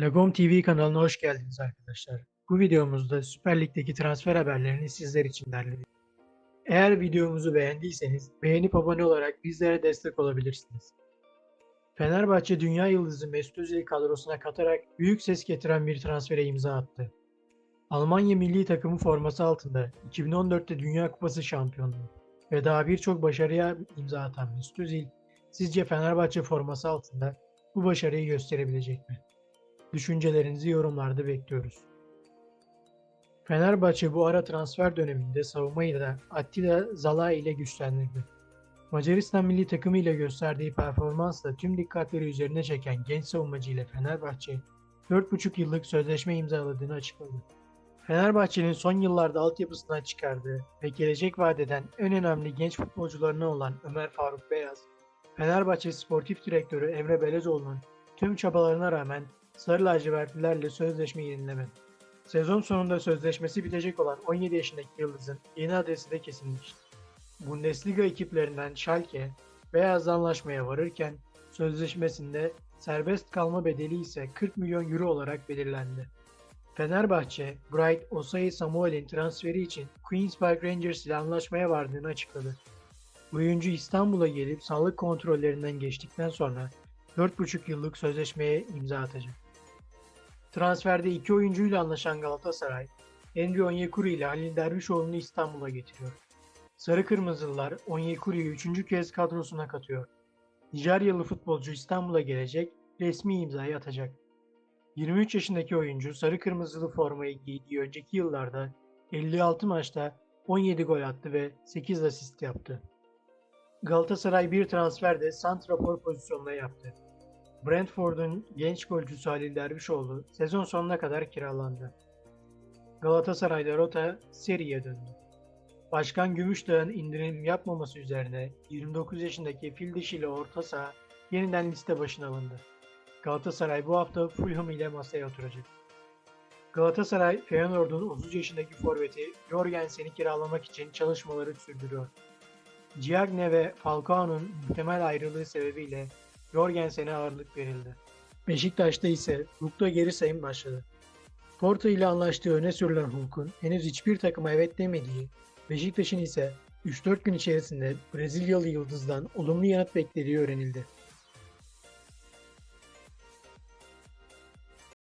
Lagom TV kanalına hoş geldiniz arkadaşlar. Bu videomuzda Süper Lig'deki transfer haberlerini sizler için derledik. Eğer videomuzu beğendiyseniz beğenip abone olarak bizlere destek olabilirsiniz. Fenerbahçe Dünya Yıldızı Mesut Özil kadrosuna katarak büyük ses getiren bir transfere imza attı. Almanya milli takımı forması altında 2014'te Dünya Kupası şampiyonluğu ve daha birçok başarıya imza atan Mesut Özil, sizce Fenerbahçe forması altında bu başarıyı gösterebilecek mi? Düşüncelerinizi yorumlarda bekliyoruz. Fenerbahçe bu ara transfer döneminde savunmayı da Attila Zala ile güçlendirdi. Macaristan milli takımı ile gösterdiği performansla tüm dikkatleri üzerine çeken genç savunmacı ile Fenerbahçe 4,5 yıllık sözleşme imzaladığını açıkladı. Fenerbahçe'nin son yıllarda altyapısından çıkardığı ve gelecek vadeden en önemli genç futbolcularına olan Ömer Faruk Beyaz, Fenerbahçe Sportif Direktörü Emre Belezoğlu'nun tüm çabalarına rağmen Sarı lacivertlilerle sözleşme yenilemedi. Sezon sonunda sözleşmesi bitecek olan 17 yaşındaki Yıldız'ın yeni adresi de kesinleşti. Bundesliga ekiplerinden Schalke beyaz anlaşmaya varırken sözleşmesinde serbest kalma bedeli ise 40 milyon euro olarak belirlendi. Fenerbahçe, Bright Osayi Samuel'in transferi için Queens Park Rangers ile anlaşmaya vardığını açıkladı. Oyuncu İstanbul'a gelip sağlık kontrollerinden geçtikten sonra 4,5 yıllık sözleşmeye imza atacak. Transferde iki oyuncuyla anlaşan Galatasaray, Henry Onyekuru ile Halil Dervişoğlu'nu İstanbul'a getiriyor. Sarı Kırmızılılar Onyekuru'yu üçüncü kez kadrosuna katıyor. Nijeryalı futbolcu İstanbul'a gelecek, resmi imzayı atacak. 23 yaşındaki oyuncu sarı kırmızılı formayı giydiği önceki yıllarda 56 maçta 17 gol attı ve 8 asist yaptı. Galatasaray bir transferde santrafor pozisyonuna yaptı. Brentford'un genç golcüsü Halil Dervişoğlu sezon sonuna kadar kiralandı. Galatasaray'da rota seriye döndü. Başkan Gümüşdağ'ın indirim yapmaması üzerine 29 yaşındaki fil dişili orta saha yeniden liste başına alındı. Galatasaray bu hafta Fulham ile masaya oturacak. Galatasaray, Feyenoord'un 30 yaşındaki forveti Jorgensen'i kiralamak için çalışmaları sürdürüyor. Diagne ve Falcao'nun muhtemel ayrılığı sebebiyle Jorgensen'e ağırlık verildi. Beşiktaş'ta ise Hulk'ta geri sayım başladı. Porto ile anlaştığı öne sürülen Hulk'un henüz hiçbir takıma evet demediği, Beşiktaş'ın ise 3-4 gün içerisinde Brezilyalı yıldızdan olumlu yanıt beklediği öğrenildi.